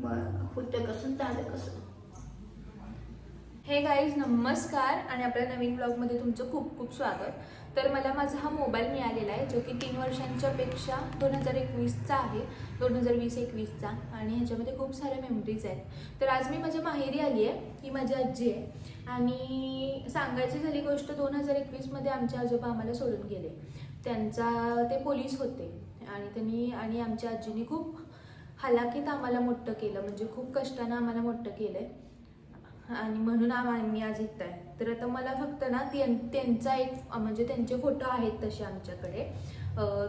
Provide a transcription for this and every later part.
मग होतं कसं झालं कसं? हे गाईज नमस्कार आणि आपल्या नवीन ब्लॉगमध्ये तुमचं खूप खूप स्वागत. तर मला माझा हा मोबाईल मिळालेला आहे जो की तीन वर्षांच्या पेक्षा दोन हजार एकवीसचा आहे दोन हजार वीस एकवीसचा. आणि ह्याच्यामध्ये खूप साऱ्या मेमरीज आहेत. तर आज मी माझ्या माहेरी आली आहे ही माझी आजी आहे. आणि सांगायची झाली गोष्ट दोन हजार एकवीसमध्ये आमच्या आजोबा आम्हाला सोडून गेले. त्यांचा ते पोलीस होते. आणि त्यांनी आणि आमच्या आजीने खूप हलाखीत आम्हाला मोठं केलं म्हणजे खूप कष्टानं आम्हाला मोठं केलं आहे आणि म्हणून आम्ही आज इथं आहे. तर आता मला फक्त ना त्यां- त्यांचा एक म्हणजे त्यांचे फोटो आहेत तसे आमच्याकडे.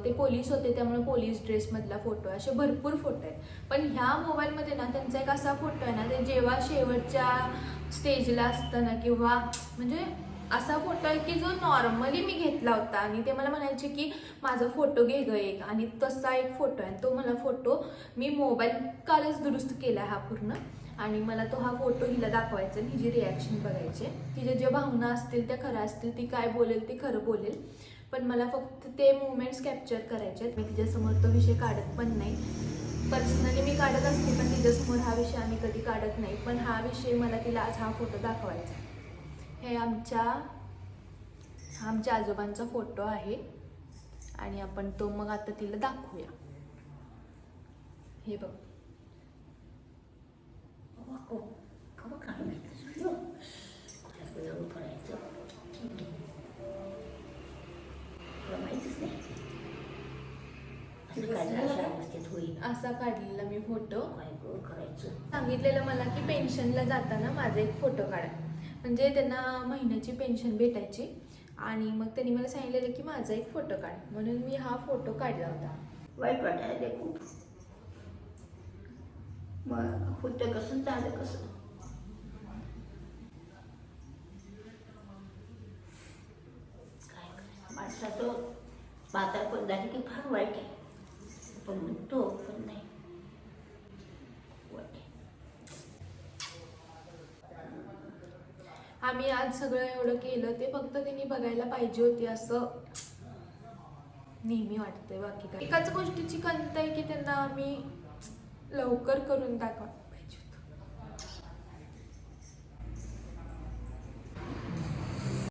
ते पोलीस होते त्यामुळे पोलीस ड्रेसमधला फोटो असे भरपूर फोटो आहेत. पण ह्या मोबाईलमध्ये ना त्यांचा एक असा फोटो आहे ना ते जेव्हा शेवटच्या स्टेजला असताना किंवा म्हणजे असा फोटो आहे की जो नॉर्मली मी घेतला होता आणि ते मला म्हणायचे की माझा फोटो घे ग एक. आणि तसा एक फोटो आहे. तो मला फोटो मी मोबाईल कालच दुरुस्त केला हा पूर्ण. आणि मला तो हा फोटो हिला दाखवायचा आणि हिची रिॲक्शन बघायची. तिच्या ज्या भावना असतील त्या खऱ्या असतील ती काय बोलेल ती खरं बोलेल. पण मला फक्त ते मुवमेंट्स कॅप्चर करायचे आहेत. मी तिच्यासमोर तो विषय काढत पण नाही. पर्सनली मी काढत असते पण तिच्यासमोर हा विषय आम्ही कधी काढत नाही. पण हा विषय मला तिला आज हा फोटो दाखवायचा आहे. हे आमच्या हा आमच्या आजोबांचा फोटो आहे. आणि आपण तो मग आता तिला दाखवूया. हे बघ. असं काढलेला मी फोटो. सांगितलेलं मला की पेन्शनला जाताना माझा एक फोटो काढा. म्हणजे त्यांना महिन्याची पेन्शन भेटायची. आणि मग त्यांनी मला सांगितलेलं की माझा एक फोटो काढ. म्हणून मी हा फोटो काढला होता. वाईट वाटायला खूप. मग होतं कसं झालं कसं? काय करायचं? माणसाचं म्हातारपण झालं की फार वाईट आहे. पण म्हणतो पण नाही वाईट आहे. आम्ही आज सगळं एवढं केलं ते फक्त त्यांनी बघायला पाहिजे होती असं नेहमी वाटतंय बाकी काय एकाच गोष्टीची कंत आहे की त्यांना आम्ही लवकर करून दाखवा.